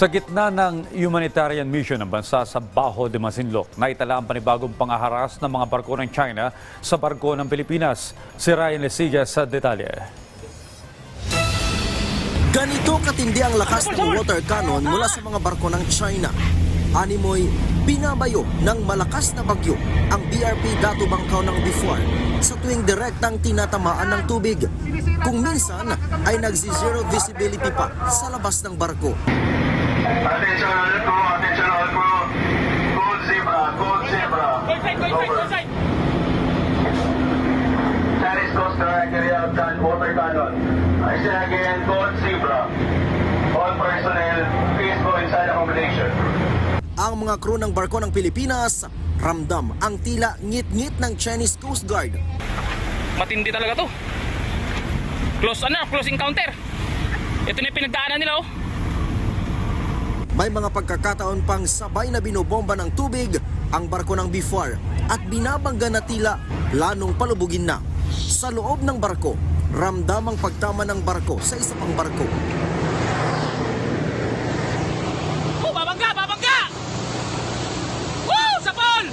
Sa gitna ng humanitarian mission ng bansa sa Baho de Masinloc, naitala ang panibagong pangaharas ng mga barko ng China sa barko ng Pilipinas. Si Ryan Lesigas sa detalye. Ganito katindi ang lakas ng water cannon mula sa mga barko ng China. Animoy, binabayo ng malakas na bagyo ang BRP Dato Bangkaw ng Bifuan sa tuwing direktang tinatamaan ng tubig. Kung minsan ay nagsi-zero visibility pa sa labas ng barko. Attention all attention all. Gold zebra, gold zebra. Over. Chinese Coast Guard carry out gun water cannon. I say again, gold zebra. All personnel, please go inside accommodation. Ang mga crew ng barko ng Pilipinas ramdam ang tila ngit-ngit ng Chinese Coast Guard. matindi talaga to. Close ano, close encounter. Ito na yung pinagdaanan nila oh. May mga pagkakataon pang sabay na binobomba ng tubig ang barko ng Bifuar at binabangga na tila lanong palubugin na. Sa loob ng barko, ramdam ang pagtama ng barko sa isa pang barko. Oh, babangga, babangga! Woo! Sapol!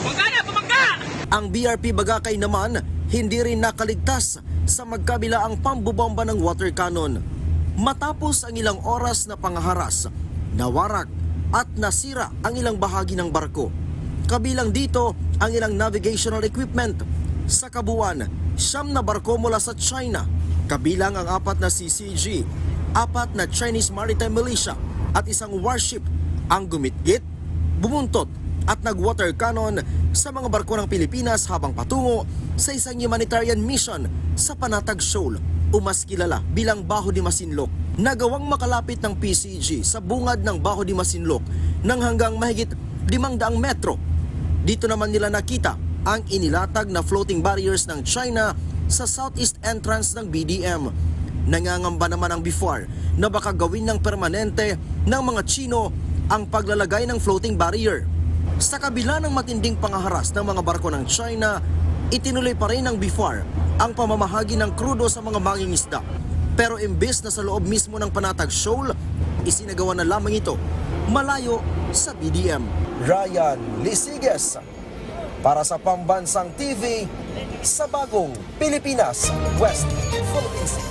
Bangga na, bumangga! Ang BRP Bagakay naman hindi rin nakaligtas sa magkabila ang pambubomba ng water cannon. Matapos ang ilang oras na pangaharas, nawarak at nasira ang ilang bahagi ng barko. Kabilang dito ang ilang navigational equipment. Sa kabuuan, siyam na barko mula sa China, kabilang ang apat na CCG, apat na Chinese Maritime Militia at isang warship ang gumitgit, bumuntot at nag-water cannon sa mga barko ng Pilipinas habang patungo sa isang humanitarian mission sa Panatag Shoal o mas kilala bilang Baho di Masinloc. Nagawang makalapit ng PCG sa bungad ng Baho di Masinloc ng hanggang mahigit 500 metro. Dito naman nila nakita ang inilatag na floating barriers ng China sa southeast entrance ng BDM. Nangangamba naman ang BIFAR na baka gawin ng permanente ng mga Chino ang paglalagay ng floating barrier. Sa kabila ng matinding pangaharas ng mga barko ng China, itinuloy pa rin ng BIFAR ang pamamahagi ng krudo sa mga mangingisda. Pero imbes na sa loob mismo ng Panatag Shoal, isinagawa na lamang ito malayo sa BDM. Ryan Lisiges para sa Pambansang TV sa Bagong Pilipinas, West Philippine Sea.